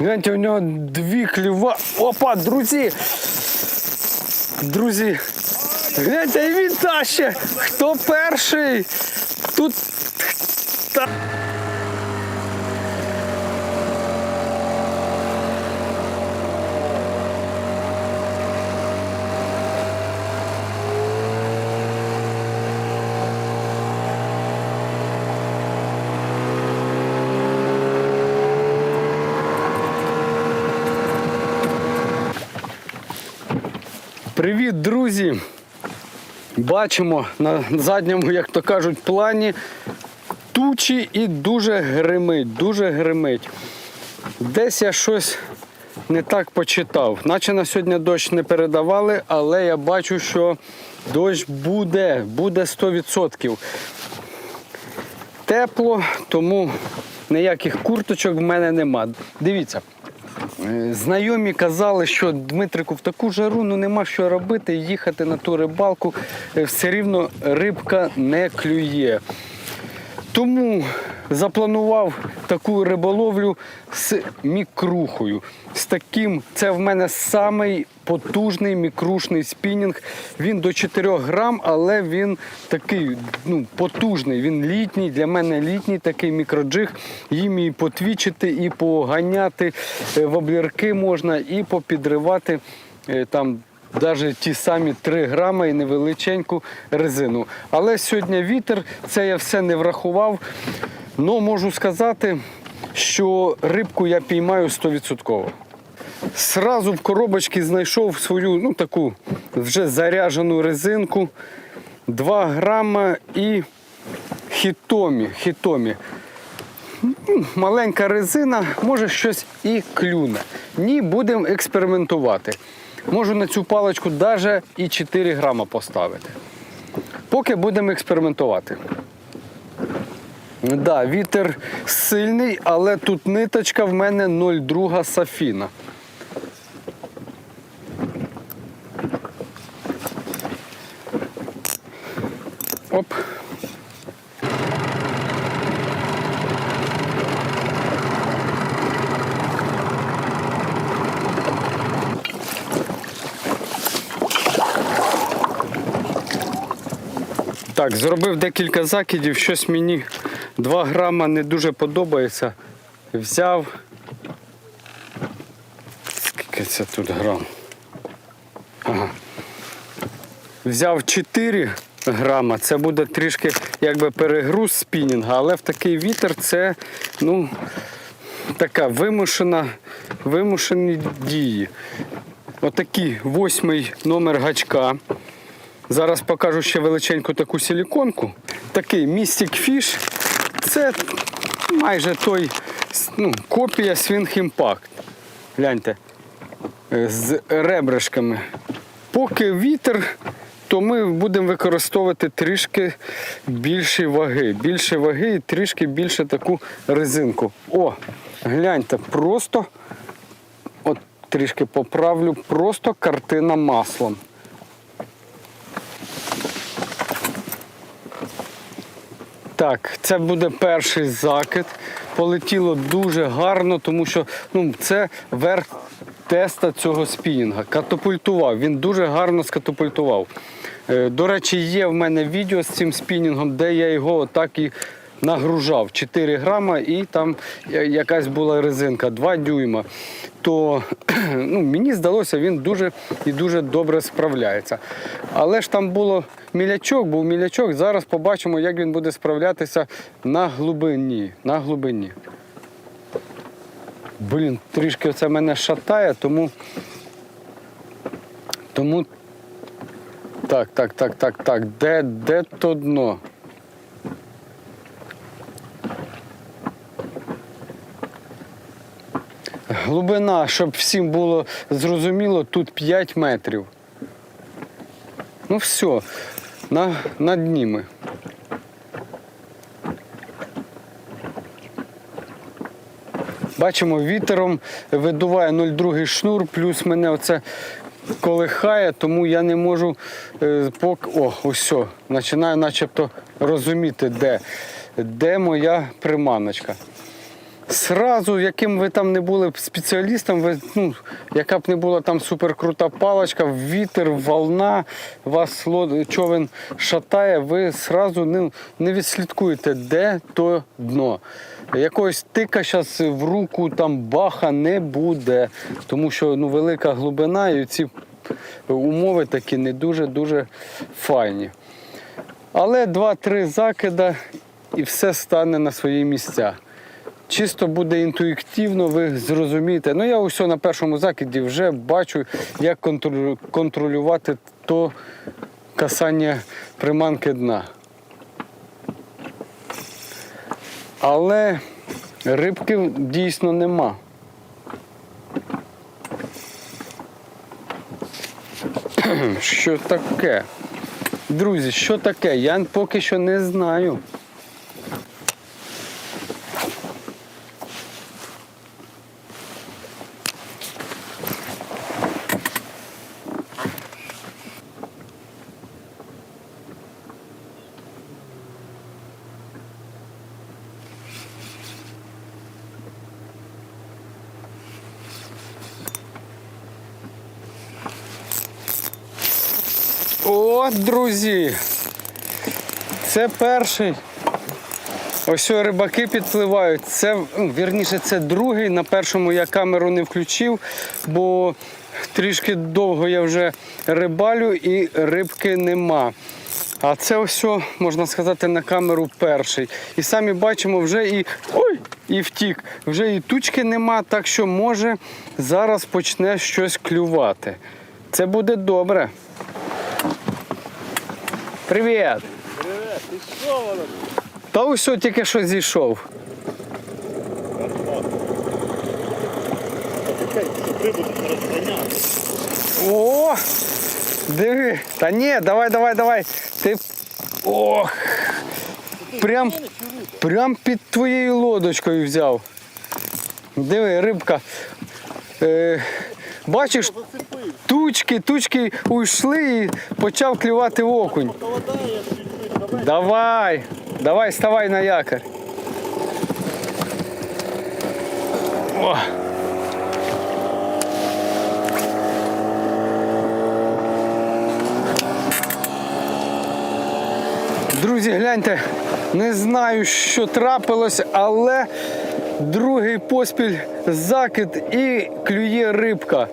Гляньте, у нього дві клюва. Опа, друзі! Друзі, гляньте, і він таще. Хто перший? Тут. Привіт, друзі! Бачимо на задньому, як то кажуть, плані тучі і дуже гримить, дуже гримить. Десь я щось не так почитав. Наче на сьогодні дощ не передавали, але я бачу, що дощ буде, буде 100%. Тепло, тому ніяких курточок в мене нема. Дивіться. Е, Знайомі казали, що Дмитрику в таку жару ну нема що робити, їхати на ту рибалку, е, все рівно рибка не клює. Тому запланував таку риболовлю з мікрухою. З таким, це в мене самий потужний мікрушний спінінг. Він до 4 грам, але він такий ну, потужний. Він літній. Для мене літній такий мікроджиг. Їм і потвічити, і поганяти е, в облірки можна, і попідривати е, там навіть ті самі 3 грами і невеличеньку резину. Але сьогодні вітер, це я все не врахував. Ну можу сказати, що рибку я піймаю 100%. Сразу в коробочці знайшов свою ну, таку вже заряджену резинку. 2 грама і хітомі. хітомі. Маленька резина, може щось і клюне. Ні, будемо експериментувати. Можу на цю паличку навіть і 4 грама поставити. Поки будемо експериментувати. Да, вітер сильний, але тут ниточка в мене 0,2 сафіна. Оп. Так, зробив декілька закидів, щось мені 2 грама не дуже подобається. Взяв. Скільки це тут грам? Ага. Взяв 4 грама, це буде трішки якби перегруз спінінга, але в такий вітер це ну, така вимушена, вимушені дії. Отакий восьмий номер гачка. Зараз покажу ще величеньку таку силіконку. Такий Mystic Fish. Це майже той ну, копія Swing Impact. Гляньте. е, З ребришками. Поки вітер, то ми будемо використовувати трішки більші ваги. Більше ваги і трішки більше таку резинку. О, гляньте, просто от трішки поправлю, просто картина маслом. Так, це буде перший закид. Полетіло дуже гарно, тому що ну, це верх теста цього спінінга. Катапультував. Він дуже гарно скатапультував. Е, До речі, є в мене відео з цим спінінгом, де я його отак і нагружав 4 грама і там якась була резинка 2 дюйма. То ну, мені здалося, він дуже і дуже добре справляється. Але ж там було мілячок, був мілячок. Зараз побачимо, як він буде справлятися на глибині. На глибині. Блін, трішки це мене шатає, тому. Тому. Так, так, так, так, так. Де, де то дно? Глибина, щоб всім було зрозуміло, тут 5 метрів. Ну все, на, на дні. Бачимо, вітером видуває 0,2 шнур, плюс мене оце колихає, тому я не можу е, поки. О, ось починаю начебто розуміти, де, де моя приманочка. Сразу, яким ви там не були спеціалістом, ви, ну, яка б не була там суперкрута паличка, вітер, волна, вас човен шатає, ви сразу не, не відслідкуєте, де то дно. Якогось тика зараз в руку там баха не буде, тому що ну, велика глибина і ці умови такі не дуже-дуже файні. Але два-три закида і все стане на свої місця. Чисто буде інтуїтивно, ви зрозумієте. Ну я усе на першому закиді вже бачу, як контролювати то касання приманки дна. Але рибки дійсно нема. Що таке? Друзі, що таке? Я поки що не знаю. О, друзі! Це перший. Ось рибаки підпливають. Це, ну, вірніше, це другий. На першому я камеру не включив, бо трішки довго я вже рибалю і рибки нема. А це ось, можна сказати, на камеру перший. І самі бачимо, вже і. Ой! І втік. Вже і тучки нема, так що може зараз почне щось клювати. Це буде добре. Привіт! Привет, ти що воно? Та ось тільки що зійшов. О! Диви. Та ні, давай, давай, давай. Ти. Ох! Прям, прям під твоєю лодочкою взяв. Диви, рибка. Е, бачиш, тучки, тучки уйшли і почав клювати окунь. Давай. Давай, ставай на якорь. Друзі, гляньте, не знаю, що трапилось, але другий поспіль закид і клює рибка.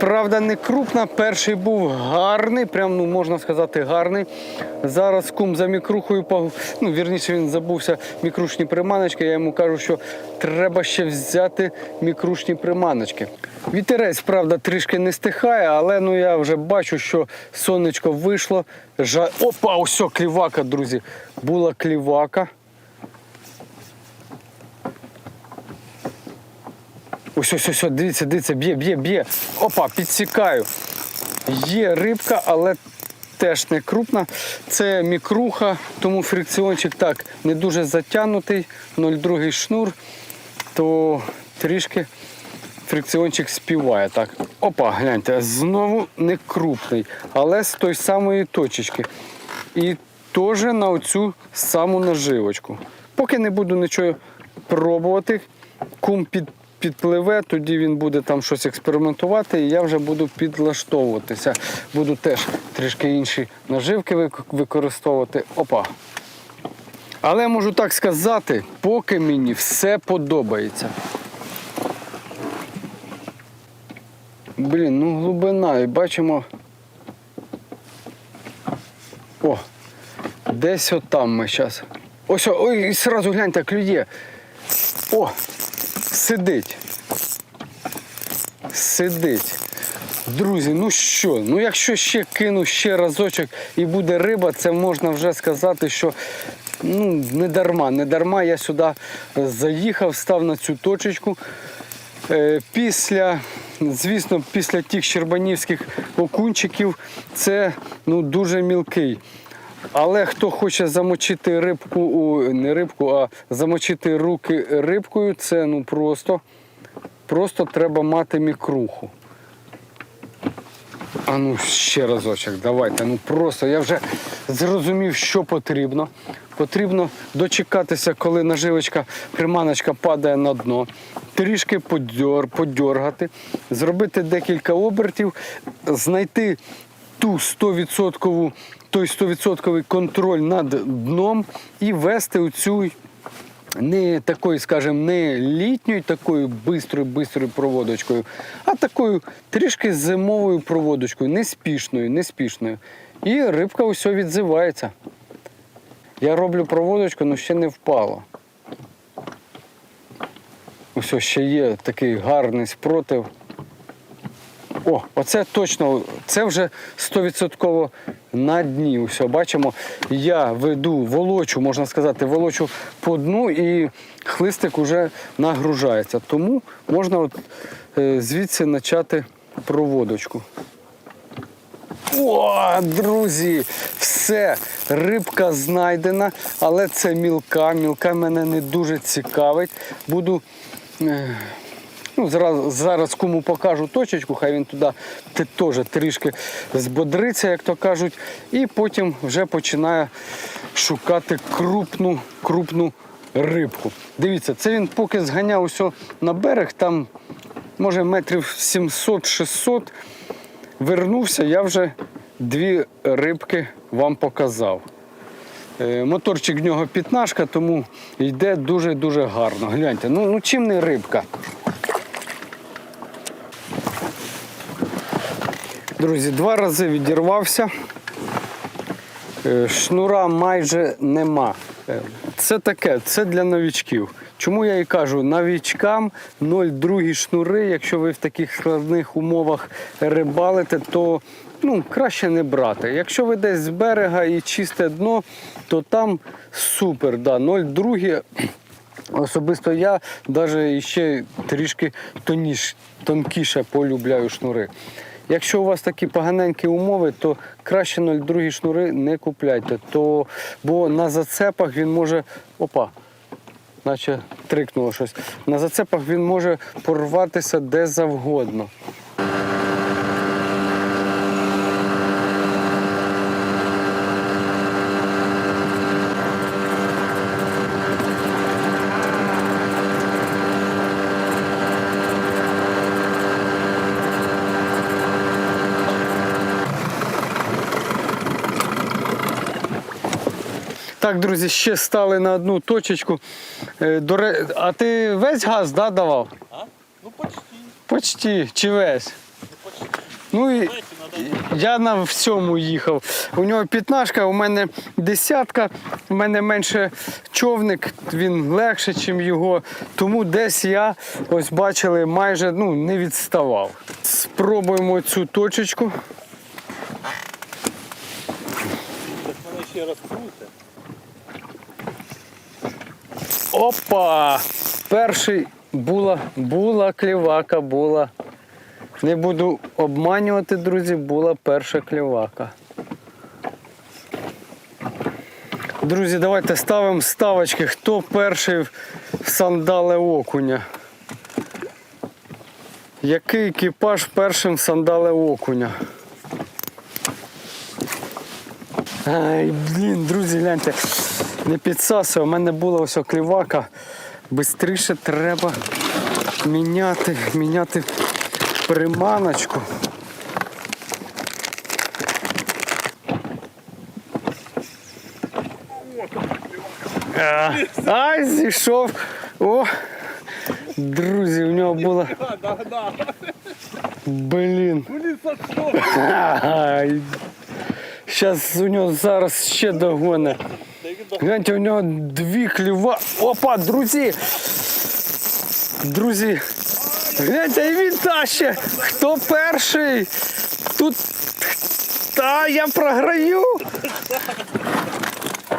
Правда, не крупна. Перший був гарний, прям ну можна сказати, гарний. Зараз кум за мікрухою ну, вірніше він забувся мікрушні приманочки. Я йому кажу, що треба ще взяти мікрушні приманочки. Вітерець, правда, трішки не стихає, але ну я вже бачу, що сонечко вийшло. Жа... Опа, ось клівака, друзі. Була клівака. Ось, ось, ось, дивіться, дивіться, б'є, б'є, б'є. Опа, підсікаю. Є рибка, але теж не крупна. Це мікруха, тому фрикціончик так не дуже затягнутий, 0,2 шнур, то трішки фрикціончик співає. Так. Опа, гляньте, знову не крупний, але з той самої точечки. І теж на оцю саму наживочку. Поки не буду нічого пробувати, кум під, підпливе, тоді він буде там щось експериментувати, і я вже буду підлаштовуватися. Буду теж трішки інші наживки використовувати. Опа. Але можу так сказати, поки мені все подобається. Блін, ну глибина, і бачимо. О, десь отам ми зараз. Ось, ой, і сразу гляньте, клює. О, сидить. Сидить. Друзі, ну що? Ну якщо ще кину ще разочок і буде риба, це можна вже сказати, що ну, не дарма. Не дарма я сюди заїхав, став на цю точечку. Е, Після, звісно, після тих щербанівських окунчиків це ну, дуже мілкий. Але хто хоче замочити рибку, у, не рибку, а замочити руки рибкою, це ну просто, просто треба мати мікруху. А ну ще разочок, давайте. Ну просто я вже зрозумів, що потрібно. Потрібно дочекатися, коли наживочка, приманочка падає на дно, трішки подьор, подьоргати, зробити декілька обертів, знайти ту 100%, той 100% контроль над дном і вести оцю не такою, скажімо, не літньою такою бистрою, бистрою проводочкою, а такою трішки зимовою проводочкою, неспішною, неспішною. І рибка усе відзивається. Я роблю проводочку, але ще не впало. Ось ще є такий гарний спротив. О, оце точно, це вже 100% на дні. Усе, бачимо, я веду волочу, можна сказати, волочу по дну і хлистик вже нагружається. Тому можна от, е, звідси почати проводочку. О, друзі, все, рибка знайдена, але це мілка. Мілка мене не дуже цікавить. Буду е, Ну, зараз, зараз кому покажу точечку, хай він туди теж трішки збодриться, як то кажуть, і потім вже починає шукати крупну, крупну рибку. Дивіться, це він поки зганяв усе на берег, там може метрів 700-600. Вернувся, я вже дві рибки вам показав. Е, Моторчик в нього п'ятнашка, тому йде дуже-дуже гарно. Гляньте, ну, ну чим не рибка? Друзі, два рази відірвався. Е, Шнура майже нема. Е, Це таке, це для новічків. Чому я і кажу, новічкам 0,2 шнури, якщо ви в таких складних умовах рибалите, то ну, краще не брати. Якщо ви десь з берега і чисте дно, то там супер. Да, 0,2 Особисто я навіть ще трішки тоніш, тонкіше полюбляю шнури. Якщо у вас такі поганенькі умови, то краще 0,2 шнури не купляйте, то, бо на зацепах він може. Опа, наче трикнуло щось. На зацепах він може порватися де завгодно. Так, друзі, ще стали на одну точечку. Е, А ти весь газ да, давав? А? Ну почти. Почти, чи весь? Ну і Знаєте, надо я на всьому їхав. У нього п'ятнашка, у мене десятка, у мене менше човник, він легше, ніж його. Тому десь я, ось бачили, майже ну, не відставав. Спробуємо цю точечку. так мене ще раз Опа! Перший була, була клівака, була. Не буду обманювати, друзі, була перша клівака. Друзі, давайте ставимо ставочки. Хто перший в сандали окуня? Який екіпаж першим в сандали окуня? Ай, блін, друзі, гляньте, не підсасує. У мене була ось клівака. Бистріше треба міняти, міняти приманочку. Ай, зійшов. О, друзі, у нього да. Блін. Щас у нього зараз ще догоне. Гляньте, у нього дві кліва. Опа, друзі! Друзі! Гляньте, і він таще! Хто перший? Тут. Та я програю!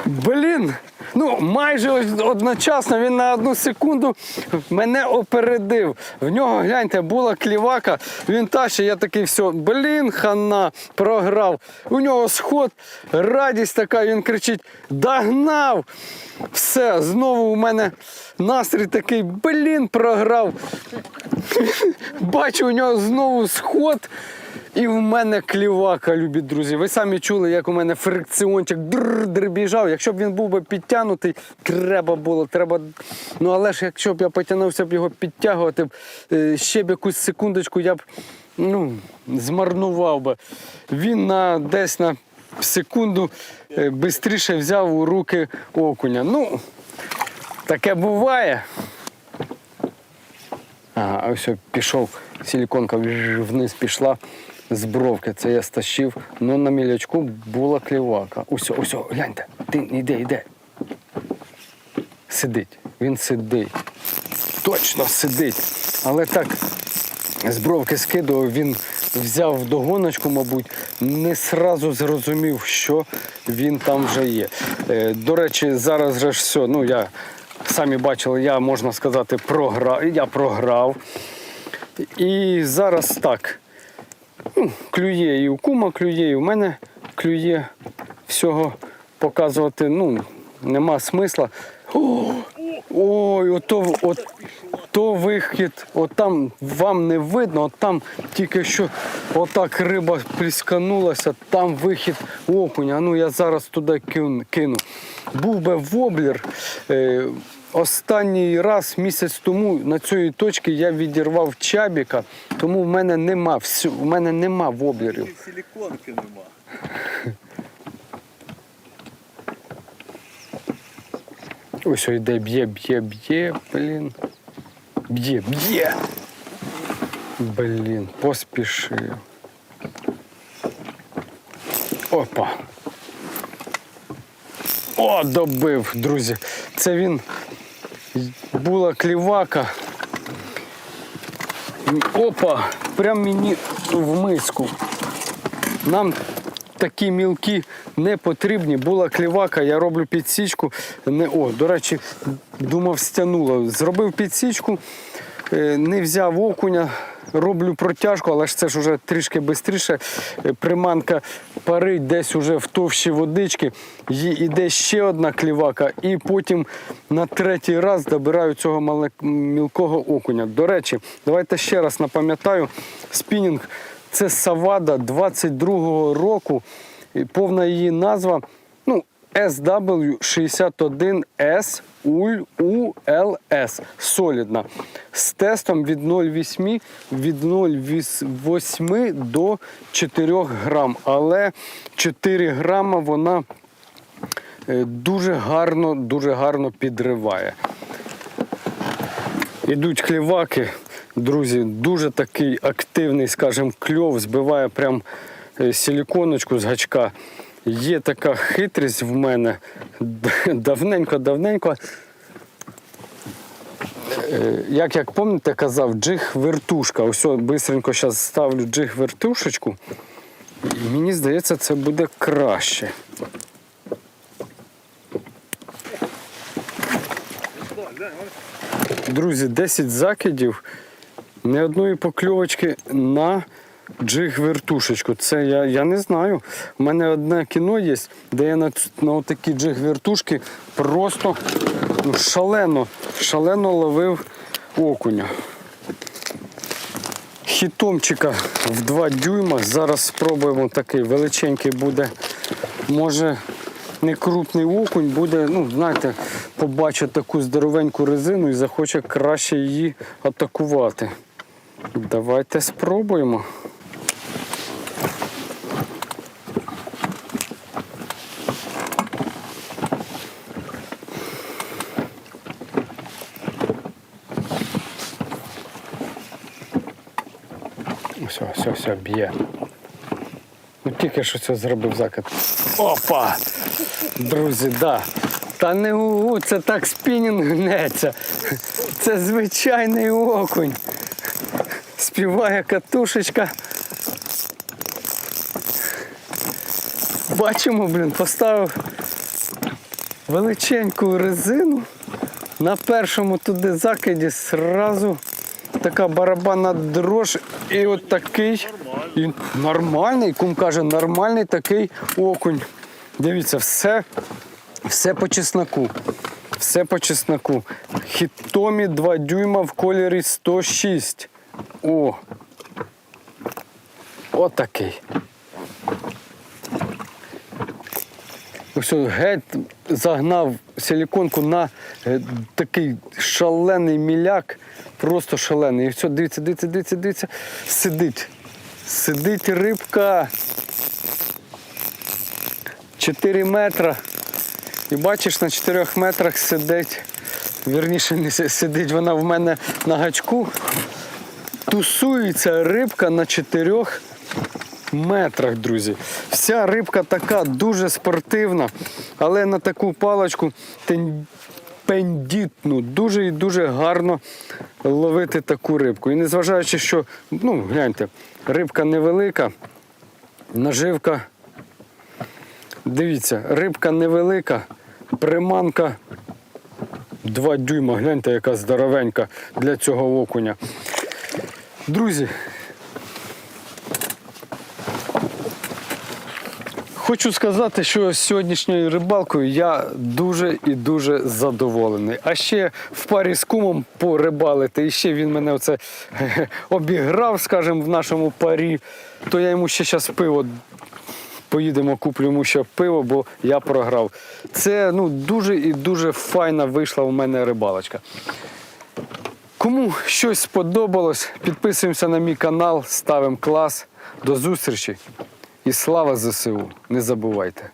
Блін! Ну, майже одночасно він на одну секунду мене опередив. В нього, гляньте, була клівака, він тащить, я такий все, блін, хана, програв. У нього сход, радість така, він кричить: догнав! Все, знову у мене настрій такий, блін, програв. Бачу, у нього знову сход. І в мене клівака, любі друзі. Ви самі чули, як у мене фрикціончик др біжав. Якщо б він був би підтягнутий, треба було. Треба... Ну але ж якщо б я потягнувся б його підтягувати, е, ще б якусь секундочку я б ну, змарнував би. Він на десь на секунду швидше взяв у руки окуня. Ну, таке буває. Ага, ось пішов, силіконка вниз пішла з бровки. Це я стащив. Ну на мілячку була клівака. Ось, ось, гляньте, ти йде, йде. Сидить. Він сидить. Точно сидить. Але так, з бровки скидував, він взяв догоночку, мабуть, не сразу зрозумів, що він там вже є. Е, До речі, зараз же ж все, ну я самі бачили, я можна сказати, програв. Я програв. І зараз так. Ну, клює і у кума клює, і у мене клює. Всього показувати ну, нема смисла. О, ой, ото, от, то вихід, от там вам не видно, от там тільки що отак риба плісканулася, там вихід окуня. Ну я зараз туди кину. Був би воблер. Е, Останній раз місяць тому на цій точці я відірвав чабіка, тому в мене нема всю, в мене нема воблерів. Силіконки нема. Ось ось йде, б'є, б'є, б'є, блін. Б'є, б'є. Блін, поспішив. Опа. О, добив, друзі. Це він була клівака. Опа, прям мені в миску. Нам такі мілкі не потрібні. Була клівака, я роблю підсічку. Не, о, до речі, думав, стягнуло. Зробив підсічку, е, не взяв окуня, роблю протяжку, але ж це ж вже трішки швидше. Приманка парить десь уже в товщі водички. Їй іде ще одна клівака, і потім на третій раз добираю цього мілкого окуня. До речі, давайте ще раз напам'ятаю, спінінг це Савада 22-го року. Повна її назва ну, SW61S ULS. Солідна. З тестом від 0,8 від 0,8 до 4 грам. Але 4 грама вона е, дуже гарно, дуже гарно підриває. Ідуть кліваки, друзі, дуже такий активний, скажімо, кльов, збиває прям е, силіконочку з гачка. Є така хитрість в мене. Давненько-давненько. Е, Як як пам'ятаєте, казав, джиг вертушка. Ось бистренько зараз ставлю джиг вертушечку. Мені здається, це буде краще. Друзі, 10 закидів, ні одної покльовочки на джиг-вертушечку. Це я, я не знаю. У мене одне кіно є, де я на, на такі джиг-вертушки просто ну, шалено, шалено ловив окуня. Хітомчика в 2 дюйма. Зараз спробуємо такий величенький буде. Може не крупний окунь буде, ну, знаєте, побачить таку здоровеньку резину і захоче краще її атакувати. Давайте спробуємо. Все, все, все, б'є. Ну тільки що це зробив закид. Опа! Друзі, да. Та не угу, це так спінінг гнеться. Це звичайний окунь. Співає катушечка. Бачимо, блін, поставив величеньку резину. На першому туди закиді сразу така барабанна дрож і от такий і нормальний, кум каже, нормальний такий окунь. Дивіться, все, все по чесноку. Все по чесноку. Хітомі 2 дюйма в кольорі 106. О. Отакий. Ось геть загнав силіконку на е, такий шалений міляк, просто шалений. І все, дивіться, дивіться, дивіться, дивіться. Сидить. Сидить рибка. 4 метра. І бачиш, на 4 метрах сидить. Вірніше, не сидить вона в мене на гачку. Тусується рибка на 4 метрах, друзі. Вся рибка така дуже спортивна, але на таку паличку пендітну, дуже і дуже гарно ловити таку рибку. І незважаючи, що, ну, гляньте, рибка невелика, наживка. Дивіться, рибка невелика, приманка 2 дюйма. Гляньте, яка здоровенька для цього окуня. Друзі, Хочу сказати, що сьогоднішньою рибалкою я дуже і дуже задоволений. А ще в парі з кумом порибалити. І ще він мене оце обіграв, скажімо, в нашому парі. То я йому ще зараз пиво. Поїдемо, куплю йому ще пиво, бо я програв. Це ну, дуже і дуже файна вийшла у мене рибалочка. Кому щось сподобалось, підписуємося на мій канал, ставимо клас. До зустрічі і слава ЗСУ! Не забувайте!